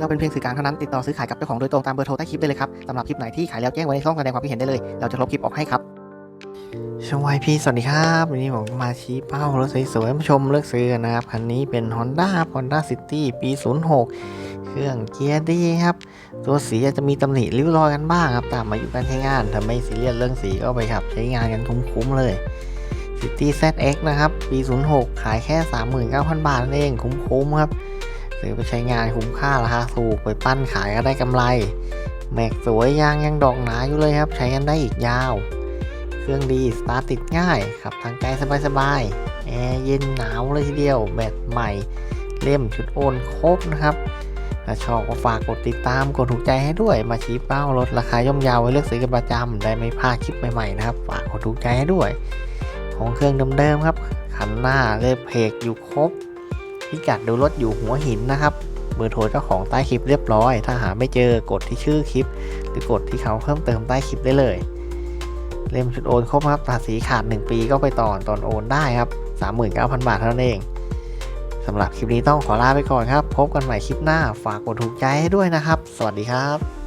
เราเป็นเพียงสื่อกลางเท่านั้นติดต่อซื้อขายกับเจ้าของโดยตรงตามเบอร์โทรใต้คลิปได้เลยครับสำหรับคลิปไหนที่ขายแล้วแจ้งไว้ในช่องแสดงความคิดเห็นได้เลย เราจะลบคลิปออกให้ครับชวายพี่สวัสดีครับวันนี้ผมมาชี้เป้ารถสวยๆมาชมเลือกซื้อนนะครับคันนี้เป็น Honda Honda City ปี 06 เครื่องเกียร์ดีครับ ตัวสีอาจจะมีตำหนิริ้วรอยกันบ้างครับตามอายุการใช้งานถ้าไม่ซีเรียสเรื่องสีก็ไปขับ ใช้งานกันคุ้มๆเลย City ZX นะครับ ปี 06 ขายแค่ 39,000 บาทนั่นเองคุ้มๆครับ ซื้อไปใช้งานคุ้มค่าราคาถูกไปปั้นขายก็ได้กำไร แม็กสวยยางยังดอกหนาอยู่เลยครับ ใช้กันได้อีกยาว เครื่องดีสตาร์ติดง่ายขับทางไกลสบายๆแอร์เย็นหนาวเลยทีเดียวแบตใหม่ เล่มชุดโอนครบนะครับถ้าชอบก็ฝากกดติดตามกดถูกใจให้ด้วย มาชี้เป้าลดราคาย่อมเยาวไว้เลือกซื้อกันประจำได้ไม่พลาดคลิปใหม่ๆนะครับ ฝากกดถูกใจให้ด้วย ของเครื่องเดิมๆครับคันหน้าเลขเพกอยู่ครบ พิกัดดูรถอยู่หัวหินนะครับเบอร์โทรเจ้าของใต้คลิปเรียบร้อย ถ้าหาไม่เจอกดที่ชื่อคลิป หรือกดที่เขาเพิ่มเติมใต้คลิปได้เลย เล่มชุดโอนครบครับภาษีขาด 1 ปีก็ไปต่อตอนโอนได้ครับ 39,000 บาทเท่านั้นเองสำหรับคลิปนี้ต้องขอลาไปก่อนครับ พบกันใหม่คลิปหน้า ฝากกดถูกใจให้ด้วยนะครับ สวัสดีครับ